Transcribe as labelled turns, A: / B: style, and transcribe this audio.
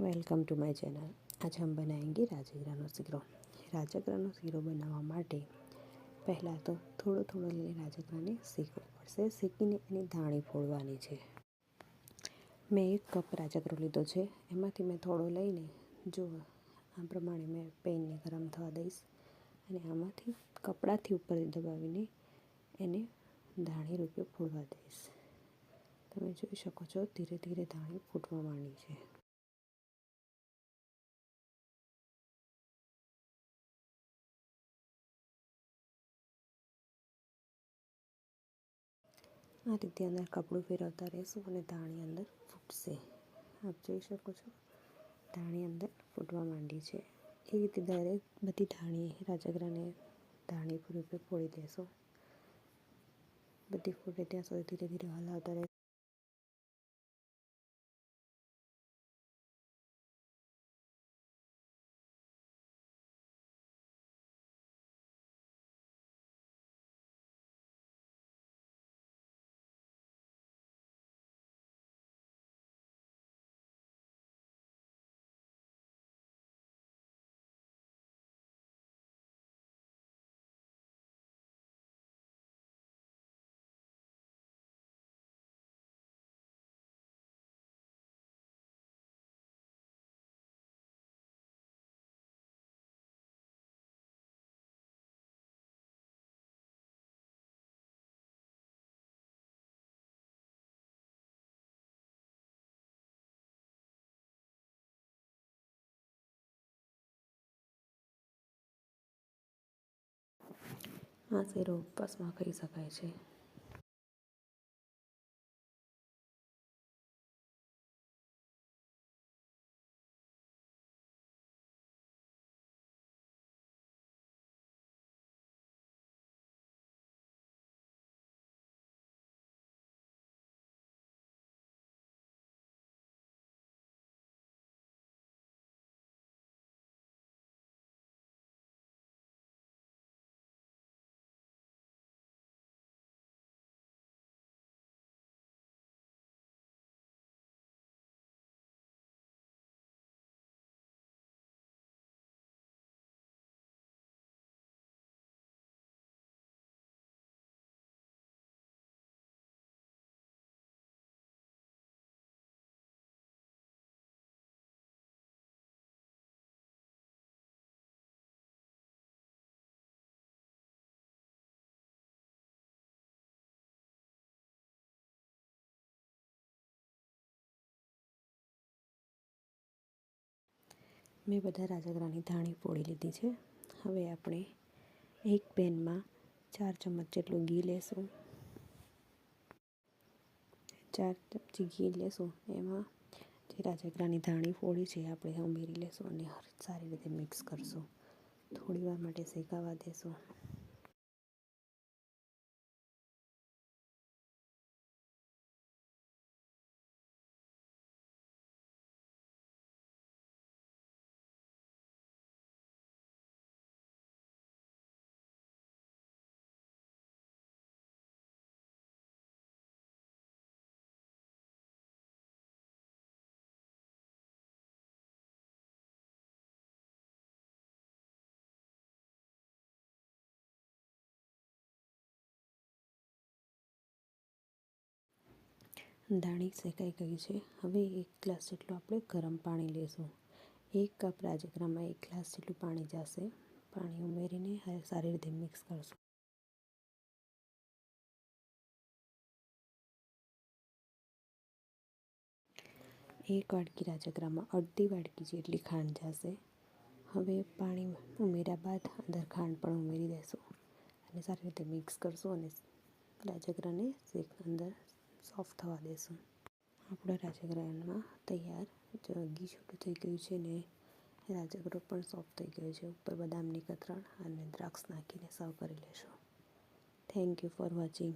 A: Welcome to my channel. આજે હમ બનાવેંગે રાજગરાનો શીરો. રાજગરાનો શીરો બનાવવા માટે પહેલાં તો થોડો થોડો લઈને રાજગરાને શીખવું પડશે. શેકીને એની ધાણી ફોડવાની છે. મેં એક કપ રાજગરો લીધો છે. એમાંથી મેં થોડો લઈને જો આ પ્રમાણે મેં પેનને ગરમ થવા દઈશ અને આમાંથી કપડાથી ઉપર દબાવીને એને ધાણી રૂપે ફોડવા દઈશ. તમે જોઈ શકો છો ધીરે ધીરે ધાણી ફૂટવા માંડી છે. આ રીતે અંદર કપડું ફેરવતા રહેશું અને ધાણી અંદર ફૂટશે. આપ જોઈ શકો છો, ધાણી અંદર ફૂટવા માંડી છે. એ રીતે દરેક બધી ધાણી રાજગરાને ધાણી રૂપે ફોડી દેશો. બધી ફૂટે ત્યાં સુધી ધીરે ધીરે હલાવતા રહે આ શેરો ઉપવાસમાં ખાઈ શકાય છે. મેં બધા રાજગરાની ધાણી ફોડી લીધી છે. હવે આપણે એક પેનમાં ચાર ચમચ જેટલું ઘી લેશું. ચાર ચમચી ઘી લેશું. એમાં જે રાજગરાની ધાણી ફોડી છે આપણે ઉમેરી લેશું અને સારી રીતે મિક્સ કરશું. થોડી વાર માટે શેકાવા દેશું. દાણી શેકાઈ ગઈ છે. હવે એક ગ્લાસ જેટલું આપણે ગરમ પાણી લેશું. એક કપ રાજગરામાં એક ગ્લાસ જેટલું પાણી જશે. પાણી ઉમેરીને સારી રીતે મિક્સ કરશું. એક વાડકી રાજગરામાં અડધી વાડકી જેટલી ખાંડ જશે. હવે પાણી ઉમેર્યા બાદ અંદર ખાંડ પણ ઉમેરી દેશું. અને સારી રીતે મિક્સ કરશું અને રાજગરાને શેક અંદર સોફ્ટ થવા દેશું. આપણા રાજાગ્રહણમાં તૈયાર ઘી છૂટું થઈ ગયું છે ને રાજગરો પણ સોફ્ટ થઈ ગયો છે. ઉપર બદામની કતરણ અને દ્રાક્ષ નાખીને સર્વ કરી લેશું. Thank you for watching